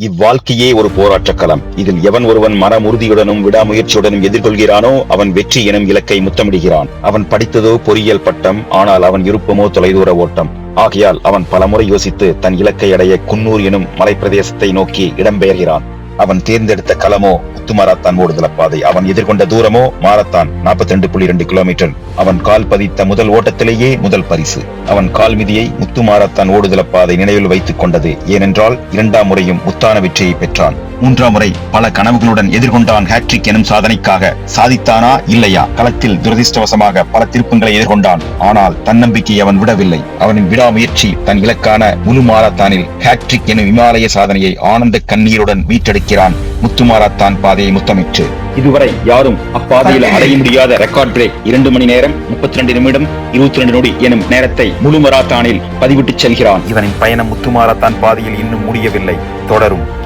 இவ்வாழ்க்கையே ஒரு போராட்டக் களம். இதில் எவன் ஒருவன் மன உறுதியுடனும் விடாமுயற்சியுடனும் எதிர்கொள்கிறானோ அவன் வெற்றி எனும் இலக்கை முத்தமிடுகிறான். அவன் படித்ததோ பொறியியல் பட்டம் ஆனால் அவன் விருப்பமோ தொலைதூர ஓட்டம். ஆகையால் அவன் பலமுறை யோசித்து தன் இலக்கை அடைய குன்னூர் எனும் மலைப்பிரதேசத்தை நோக்கி இடம்பெயர்கிறான். அவன் தேர்ந்தெடுத்த களமோ முத்து மாரத்தான் ஓடுதல பாதை. அவன் எதிர்கொண்ட தூரமோ மாரத்தான் நாற்பத்தி ரெண்டு புள்ளி ரெண்டு கிலோமீட்டர் அவன் கால் பதித்த முதல் ஓட்டத்திலேயே முதல் பரிசு. அவன் கால் மிதியை முத்து மாரத்தான் ஓடுதல பாதை நினைவில் வைத்துக் கொண்டது. ஏனென்றால் இரண்டாம் முறையும் முத்தான வெற்றியை பெற்றான். மூன்றாம் முறை பல கனவுகளுடன் எதிர்கொண்டான் ஹேட்ரிக் எனும் சாதனைக்காக. சாதித்தானா இல்லையா? களத்தில் துரதிர்ஷ்டவசமாக பல திருப்பங்களை எதிர்கொண்டான். ஆனால் தன்னம்பிக்கை அவன் விடவில்லை. அவனின் விடாமுயற்சி தன் இலக்கான முழு மாரத்தானில் ஹேட்ரிக் எனும் இமாலய சாதனையை ஆனந்த கண்ணீருடன் மீட்டெடுக்கிறான். முத்து மாரத்தான் பாதையை முத்தமிட்டு. இதுவரை யாரும் அப்பாதையில் அடைய முடியாத ரெக்கார்ட் பிரேக் இரண்டு மணி நேரம் முப்பத்தி ரெண்டு நிமிடம் இருபத்தி ரெண்டு நொடி எனும் நேரத்தை முழு மராத்தானில் பதிவிட்டு செல்கிறான். இவனின் பயணம் முத்து மாரத்தான் பாதையில் இன்னும் முடியவில்லை. தொடரும்.